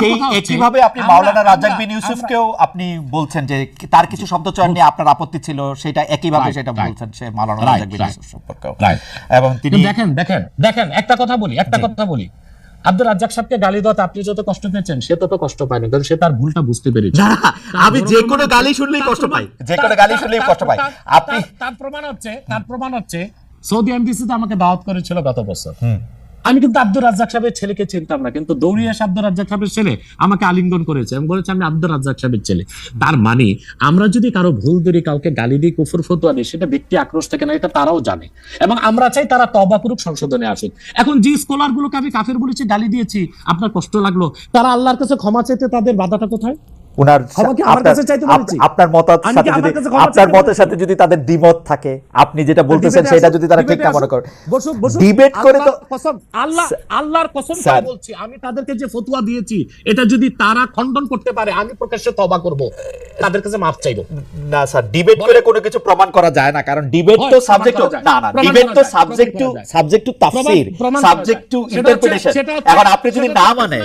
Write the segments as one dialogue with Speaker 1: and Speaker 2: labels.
Speaker 1: সেই একইভাবে আপনি মাওলানা রাজ্জাক বিন ইউসুফকেও আপনি বলছেন যে তার কিছু শব্দ চয়ন নিয়ে আপনার আপত্তি ছিল সেটা একইভাবে সেটা বলছেন সে মাওলানা রাজ্জাক বিন ইউসুফ সম্পর্কেও। এবং তিনি
Speaker 2: দেখেন দেখেন দেখেন একটা কথা বলি একটা কথা বলি। আব্দুল রাজ্জাক সাহেবকে গালি দেওয়াতে আপনি যত কষ্ট পেয়েছেন সে তত কষ্ট পায়নি কারণ সে তার ভুলটা বুঝতে পেরেছে।
Speaker 1: আমি যে কোনো গালি শুনলেই কষ্ট পাই। যে কোনো গালি শুনলেই কষ্ট পাই। আপনি
Speaker 2: তার- প্রমাণ হচ্ছে তার প্রমাণ হচ্ছে সৌদি আমাকে দাওয়াত করেছিল গত বছর। আমি কিন্তু আব্দুর রাজ্জাক সাহেবের ছেলেকে চিনতাম না, কিন্তু দৌড়িয়ে এসে আব্দুর রাজ্জাক সাহেবের ছেলে আমাকে আলিঙ্গন করেছে আমি বলেছি, আমি আব্দুর রাজ্জাক সাহেবের ছেলে। তার মানে আমরা যদি কারও ভুল ধরি, কাউকে গালি দিই, কুফুর ফতুয়া দিই, সেটা ব্যক্তি আক্রোশ থেকে না এটা তারাও জানে। এবং আমরা চাই তারা তবা করুক, সংশোধনে আসুক। এখন যে স্কলার গুলোকে আমি কাফের বলেছি, গালি দিয়েছি, আপনার কষ্ট লাগল। তারা আল্লাহর কাছে ক্ষমা চাইতে তাদের বাধাটা কোথায়? আমার
Speaker 1: আপনার- সাথে যদি আপনার মতের সাথে যদি তাদের দ্বিমত থাকে আপনি যেটা বলতেছেন সেটা যদি তারা ঠিক না মনে করে। ডিবেট করে তো
Speaker 2: কসম, আল্লাহ আল্লাহর কসম করে বলছি আমি তাদেরকে যে ফতুয়া দিয়েছি এটা যদি তারা খণ্ডন করতে পারে আমি প্রকাশ্যে তবা করব। তাদের কাছে মাফ চাইব।
Speaker 1: না স্যার ডিবেট করে কোনো কিছু প্রমাণ করা যায় না কারণ ডিবেট তো সাবজেক্ট না না ডিবেট তো সাবজেক্ট টু। সাবজেক্ট টু তাফসীর সাবজেক্ট টু ইন্টারপ্রিটেশন এখন আপনি যদি না মানেন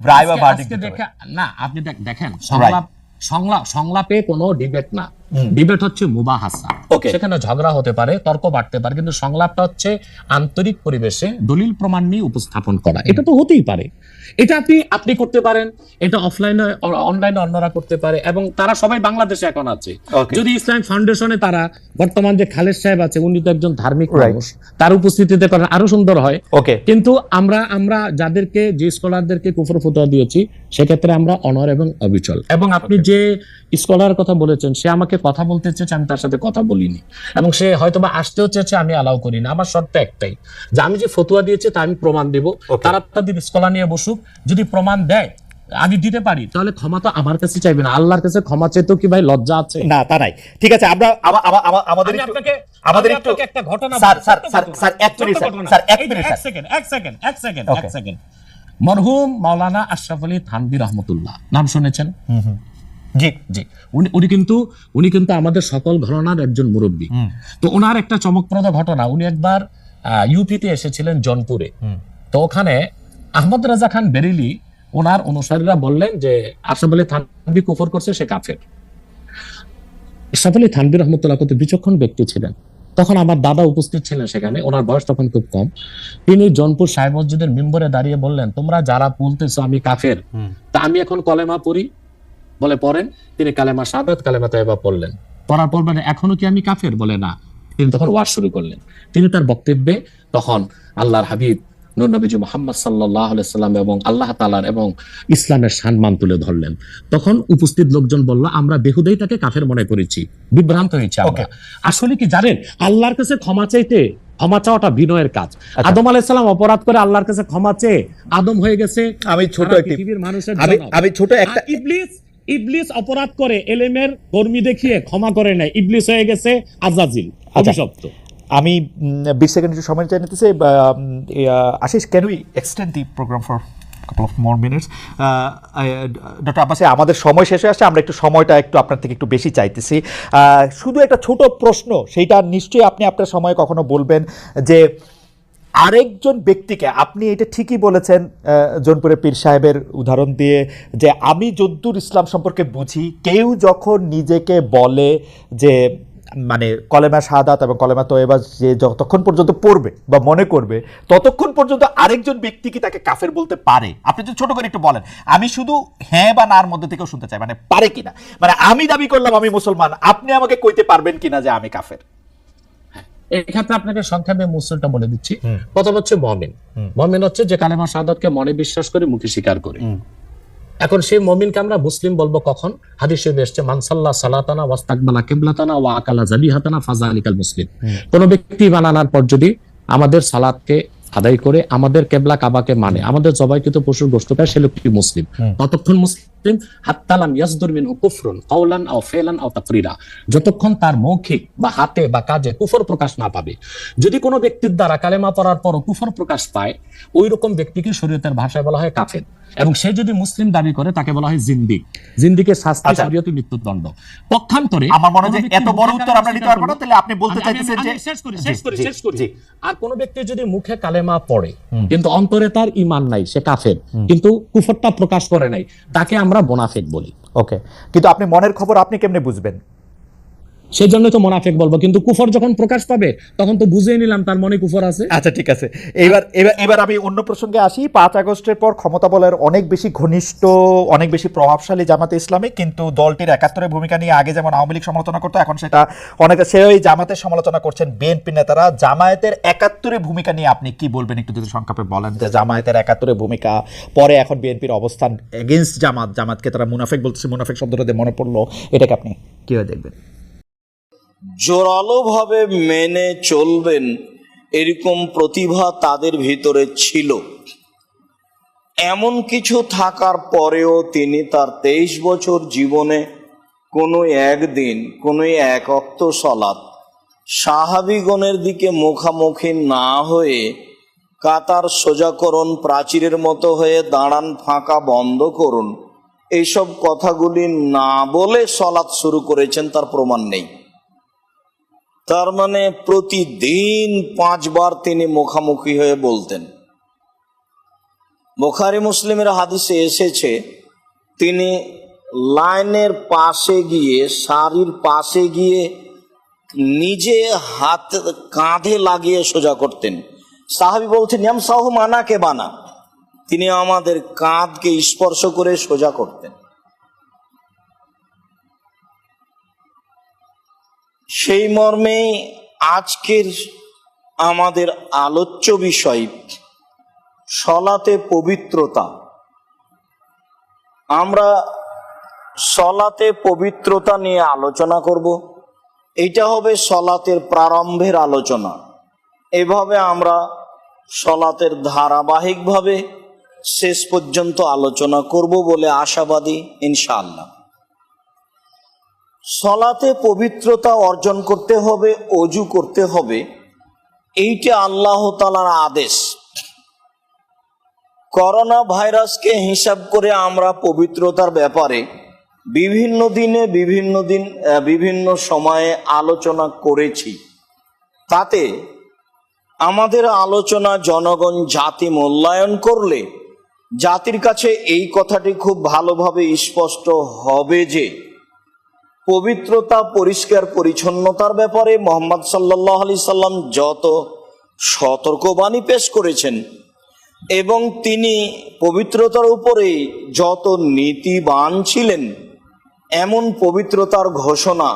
Speaker 1: রায় বা
Speaker 2: না আপনি দেখ- দেখেন সংলাপ সংলাপ সংলাপে কোনো ডিবেট না। ডিবেট হচ্ছে মুবাহাসা. সেখানে ঝগড়া হতে পারে তর্ক বাড়তে পারে কিন্তু সংলাপটা হচ্ছে আন্তরিক পরিবেশে দলিল প্রমাণ নিয়ে উপস্থাপন করা। এটা তো হতেই পারে। এটা আপনি আপনি করতে পারেন এটা অফলাইনে অনলাইনে অন্যরা করতে পারে এবং তারা সবাই বাংলাদেশে এখন আছে। যদি ইসলাম ফাউন্ডেশনে তারা বর্তমান যে খালেদ সাহেব আছে উনি তো একজন ধার্মিক মানুষ তার উপস্থিতিতে করেন আরও সুন্দর হয়।
Speaker 1: ওকে
Speaker 2: কিন্তু আমরা আমরা যাদেরকে যে স্কলারদেরকে কুফর ফতোয়া দিয়েছি সেক্ষেত্রে আমরা অনর এবং অবিচল। এবং আপনি যে স্কলার কথা বলেছেন সে আমাকে কথা বলতে চেয়েছে আমি তার সাথে কথা বলিনি। এবং সে হয়তো বা আসতেও চেয়েছে আমি অ্যালাউ করিনি। আমার শর্ত একটাই যে আমি যে ফতুয়া দিয়েছি তা আমি প্রমাণ দেব. তারা তাদের স্কলার নিয়ে বসুক যদি প্রমাণ দেয় আমি দিতে পারি তাহলে ক্ষমা তো আমার কাছে চাইবে না। আল্লাহর কাছে ক্ষমা চাইতেও কি ভাই লজ্জা আছে?
Speaker 1: না তা নাই। ঠিক আছে আমরা আমা- আমা- আমা- আমাদের
Speaker 2: আপনাকে-
Speaker 1: আমাদের একটু
Speaker 2: একটা ঘটনা
Speaker 1: স্যার স্যার স্যার স্যার এক মিনিট স্যার স্যার এক মিনিট
Speaker 2: এক সেকেন্ড এক সেকেন্ড এক সেকেন্ড এক সেকেন্ড। মরহুম মাওলানা আশরাফ আলী থানভী রহমতুল্লাহ। নাম শুনেছেন?
Speaker 1: জি
Speaker 2: জি। উনি উনি কিন্তু উনি কিন্তু আমাদের সকল একজন মুরব্বী। তো ওনার একটা চমকপ্রদ ঘটনা উনি একবার ইউপিতে এসেছিলেন জনপুরে। তো ওখানে আহমদ রাজা খান বেরিলি ওনার অনুসারীরা বললেন যে আলী থানভী কুফর করছে সে কাফের। আলী রহমতুল্লাহ কত বিচক্ষণ ব্যক্তি ছিলেন। তখন আমার দাদা উপস্থিত ছিলেন সেখানে ওনার বয়স তখন খুব কম। তিনি জনপুর সাহেব মসজিদের মেম্বরে দাঁড়িয়ে বললেন তোমরা যারা বলতেছো আমি কাফের। তা আমি এখন কলেমা পড়ি বলে পড়েন তিনি কালেমা সাবেত কালেমা তাইবা পড়লেন। পড়ার পর মানে এখনও কি আমি কাফের? বলে না। তিনি তখন ওয়াজ শুরু করলেন। তিনি তার বক্তব্যে তখন আল্লাহর হাবিব নূর নবীজি মোহাম্মদ সাল্লাহ সাল্লাম এবং আল্লাহ তালার এবং ইসলামের সম্মান তুলে ধরলেন। তখন উপস্থিত লোকজন বলল আমরা বেহুদেই তাকে কাফের মনে করেছি বিভ্রান্ত হয়েছে আমরা। আসলে কি জানেন আল্লাহর কাছে ক্ষমা চাইতে ক্ষমা চাওয়াটা বিনয়ের কাজ। আদম আলাইসালাম অপরাধ করে আল্লাহর কাছে ক্ষমা চেয়ে আদম হয়ে গেছে
Speaker 1: আমি ছোট একটি
Speaker 2: মানুষের
Speaker 1: আমি ছোট একটা
Speaker 2: ইবলিস ইবলিস অপরাধ করে এলেমের কর্মী দেখিয়ে ক্ষমা করে নাই ইবলিস হয়ে গেছে আজাজিল
Speaker 1: আচ্ছা।
Speaker 2: অভিশপ্ত।
Speaker 1: আমি বিশ সেকেন্ড একটু সময় চাই নিতেছি Ashis can we extend the programme for couple of more minutes doctor Abbasi আমাদের সময় শেষ হয়ে আসছে আমরা একটু সময়টা একটু আপনার থেকে একটু বেশি চাইতেছি। শুধু একটা ছোট প্রশ্ন সেইটা নিশ্চয়ই আপনি আপনার সময় কখনো বলবেন যে আরেকজন ব্যক্তিকে, আপনি এটা ঠিকই বলেছেন জোনপুরে পীর সাহেবের উদাহরণ দিয়ে, যে আমি যদ্দুর ইসলাম সম্পর্কে বুঝি, কেউ যখন নিজেকে বলে যে মানে কলেমা শাহাদাত এবং কলেমা তোয়েবা যে যতক্ষণ পর্যন্ত পড়বে বা মনে করবে, ততক্ষণ পর্যন্ত আরেকজন ব্যক্তি কি তাকে কাফের বলতে পারে? আপনি যদি ছোট করে একটু বলেন। আমি শুধু হ্যাঁ বা নার মধ্যে থেকেও শুনতে চাই মানে পারে কিনা? মানে আমি দাবি করলাম আমি মুসলমান, আপনি আমাকে কইতে পারবেন কিনা যে আমি কাফের?
Speaker 2: এক্ষেত্রে আপনাকে সংক্ষেপে মুসলটা বলে দিচ্ছি। প্রথম হচ্ছে মমিন। মমিন হচ্ছে যে কালেমা শাহাদাতকে মনে বিশ্বাস করে মুখে স্বীকার করে। এখন সেই মমিনকে আমরা মুসলিম বলব কখন? হাদিস শরীফে এসছে মানসাল্লাহ সালাতানা ওয়াস্তাকবালা কিবলাতানা ওয়া আকালা জাবিহাতানা ফাজা আলিকাল মুসলিম কোন ব্যক্তি বানানোর পর যদি আমাদের সালাতকে আদায় করে আমাদের কেবলা কাবাকে মানে আমাদের জবাইকৃত পশুর খায় সে লোকটি মুসলিম। ততক্ষণ মুসলিম হাত্তালাম ইয়াসদুর মিনহু কুফরুন কাওলান আও ফেলান আও তাকরিরা। যতক্ষণ তার মৌখিক বা হাতে বা কাজে কুফর প্রকাশ না পাবে যদি কোনো ব্যক্তির দ্বারা কালেমা পড়ার পরও কুফর প্রকাশ পায় ওই রকম ব্যক্তিকে শরীয়তের ভাষায় বলা হয় কাফের। এবং সে যদি মুসলিম দাবি করে তাকে বলা হয় জিন্দিক জিন্দিকের শাস্তি
Speaker 1: আচ্ছা।
Speaker 2: শরীয়তে মৃত্যুদণ্ড। পক্ষান্তরে
Speaker 1: আমার মনে হয় এত বড় উত্তর আমরা দিতে পারব না, তাহলে আপনি বলতে চাইতেছেন যে-
Speaker 2: শেষ করি শেষ করি শেষ করি। আর কোন ব্যক্তি যদি মুখে কালেমা পড়ে কিন্তু অন্তরে তার ইমান নাই সে কাফের। কিন্তু কুফরটা প্রকাশ করে নাই তাকে আমরা মোনাফেক বলি
Speaker 1: ওকে কিন্তু আপনি মনের খবর আপনি কেমনে বুঝবেন?
Speaker 2: সেই জন্য তো মোনাফেক বলব। কিন্তু কুফর যখন প্রকাশ পাবে, তখন তো বুঝিয়ে নিলাম তার মনে কুফর আছে।
Speaker 1: আচ্ছা ঠিক আছে। এবার এবার এবার আমি অন্য প্রসঙ্গে আসি। পাঁচ আগস্টের পর ক্ষমতা বলের অনেক বেশি ঘনিষ্ঠ, অনেক বেশি প্রভাবশালী জামাতে ইসলামী, কিন্তু দলটির একাত্তরের ভূমিকা নিয়ে আগে যেমন আওয়ামী লীগ সমালোচনা করতো, এখন সেটা অনেকে, সে ওই জামাতের সমালোচনা করছেন বিএনপি নেতারা। জামায়াতের একাত্তরের ভূমিকা নিয়ে আপনি কি বলবেন? একটু যদি সংক্ষেপে বলেন। যে জামায়াতের একাত্তরের ভূমিকা, পরে এখন বিএনপির অবস্থান এগেনস্ট জামাত, জামাতকে তারা মুনাফেক বলতেছে, মুনাফেক শব্দটা মনে পড়ল। এটাকে আপনি কীভাবে দেখবেন?
Speaker 3: জোরালোভাবে মেনে চলবেন এরকম প্রতিভা তাদের ভিতরে ছিল। এমন কিছু থাকার পরেও তিনি তার তেইশ বছর জীবনে কোনো একদিন, কোনো এক অক্ত সলাৎ সাহাবিগণের দিকে মুখামুখি না হয়ে কাতার সোজাকরণ প্রাচীরের মতো হয়ে দাঁড়ান ফাঁকা বন্ধ করুন। এইসব কথাগুলি না বলে সলাৎ শুরু করেছেন, তার প্রমাণ নেই। তার মানে প্রতিদিন পাঁচবার তিনি মুখামুখি হয়ে বলতেন। বোখারি মুসলিমের হাদিসে এসেছে, তিনি লাইনের পাশে গিয়ে, শাড়ির পাশে গিয়ে নিজে হাত কাঁধে লাগিয়ে সোজা করতেন। সাহাবি বলছেন ইয়াম সাহু মানাকে বানা। তিনি আমাদের কাঁধকে স্পর্শ করে সোজা করতেন। সেই মর্মে আজকের আমাদের আলোচ্য বিষয়, সলাতে পবিত্রতা। আমরা সলাতে পবিত্রতা নিয়ে আলোচনা করব। এটা হবে সলাতের প্রারম্ভের আলোচনা। এভাবে আমরা সলাতের ধারাবাহিকভাবে শেষ পর্যন্ত আলোচনা করব বলে আশাবাদী, ইনশাআল্লাহ। সলাতে পবিত্রতা অর্জন করতে হবে, অজু করতে হবে। এইটা আল্লাহ তালার আদেশ। করোনা ভাইরাসকে হিসাব করে আমরা পবিত্রতার ব্যাপারে বিভিন্ন দিনে বিভিন্ন দিন বিভিন্ন সময়ে আলোচনা করেছি। তাতে আমাদের আলোচনা জনগণ জাতি মূল্যায়ন করলে জাতির কাছে এই কথাটি খুব ভালোভাবে স্পষ্ট হবে যে পবিত্রতা, পরিষ্কার, পরিচ্ছন্নতার ব্যাপারে মোহাম্মদ সাল্লাহ আলি সাল্লাম যত সতর্কবাণী পেশ করেছেন এবং তিনি পবিত্রতার উপরে যত নীতিবান ছিলেন, এমন পবিত্রতার ঘোষণা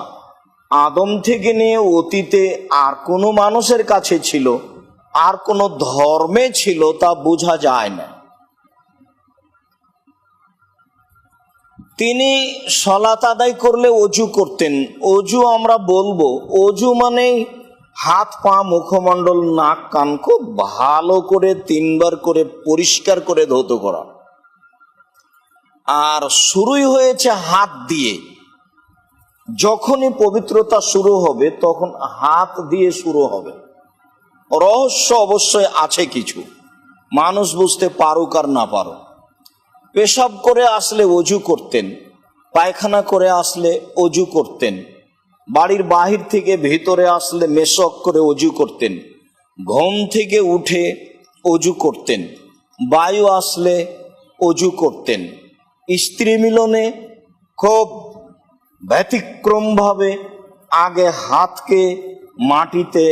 Speaker 3: আদম থেকে নিয়ে অতীতে আর কোনো মানুষের কাছে ছিল, আর কোনো ধর্মে ছিল তা বোঝা যায় না। তিনি সলাত আদায় করলে অজু করতেন। অজু আমরা বলব, অজু মানে হাত, পা, মুখমণ্ডল, নাক, কান খুব ভালো করে তিনবার করে পরিষ্কার করে ধৌত করা। আর শুরুই হয়েছে হাত দিয়ে। যখনই পবিত্রতা শুরু হবে, তখন হাত দিয়ে শুরু হবে। রহস্য অবশ্যই আছে কিছু। মানুষ বুঝতে পারুক আর না পারুক। পেশাব করে আসলে অজু করতেন, পায়খানা করে আসলে অজু করতেন, বাড়ির বাহির থেকে ভেতরে আসলে মেশক করে অজু করতেন, ঘুম থেকে উঠে অজু করতেন, বায়ু আসলে অজু করতেন। স্ত্রী মিলনে খুব ব্যতিক্রমভাবে আগে হাতকে মাটিতে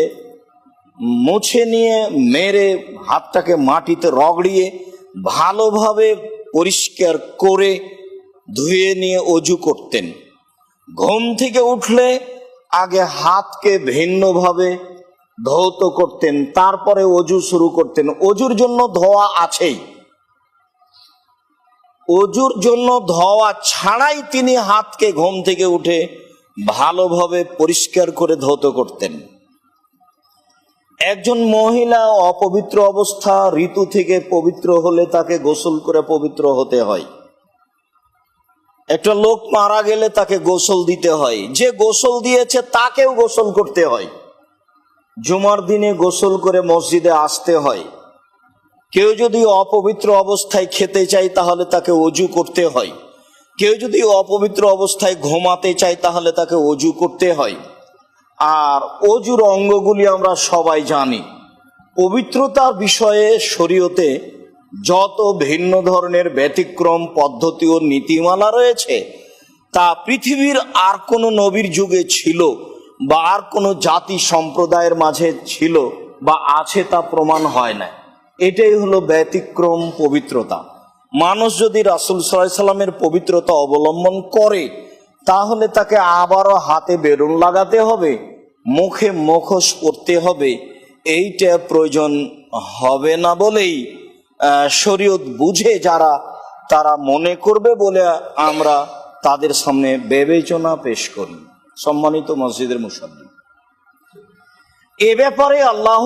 Speaker 3: মুছে নিয়ে, মেরে হাতটাকে মাটিতে রগড়িয়ে ভালোভাবে পরিষ্কার করে ধুয়ে নিয়ে অজু করতেন। ঘুম থেকে উঠলে আগে হাতকে ভিন্নভাবে ধৌত করতেন, তারপরে অজু শুরু করতেন। অজুর জন্য ধোয়া আছেই। অজুর জন্য ধোয়া ছাড়াই তিনি হাতকে ঘুম থেকে উঠে ভালোভাবে পরিষ্কার করে ধৌত করতেন। একজন মহিলা অপবিত্র অবস্থা, ঋতু থেকে পবিত্র হলে তাকে গোসল করে পবিত্র হতে হয়। একটা লোক মারা গেলে তাকে গোসল দিতে হয়। যে গোসল দিয়েছে তাকেও গোসল করতে হয়। জুমার দিনে গোসল করে মসজিদে আসতে হয়। কেউ যদি অপবিত্র অবস্থায় খেতে চায় তাহলে তাকে অজু করতে হয়। কেউ যদি অপবিত্র অবস্থায় ঘুমাতে চায় তাহলে তাকে অজু করতে হয়। আর অজুর অঙ্গগুলি আমরা সবাই জানি। পবিত্রতার বিষয়ে শরীয়তে যত ভিন্ন ধরনের ব্যতিক্রম পদ্ধতি ও নীতিমালা রয়েছে, তা পৃথিবীর আর কোনো নবীর যুগে ছিল বা আর কোনো জাতি সম্প্রদায়ের মাঝে ছিল বা আছে তা প্রমাণ হয় না। এটাই হলো ব্যতিক্রম পবিত্রতা। মানুষ যদি রাসুল সাল্লামের পবিত্রতা অবলম্বন করে তাহলে তাকে আবারও হাতে বেরুন লাগাতে হবে, মুখে মুখোশ করতে হবে। এইটা প্রয়োজন হবে না বলেই শরীয়ত বুঝে যারা, তারা মনে করবে বলে আমরা তাদের সামনে বিবেচনা পেশ করি। সম্মানিত মসজিদের মুসল্লি, এ ব্যাপারে আল্লাহ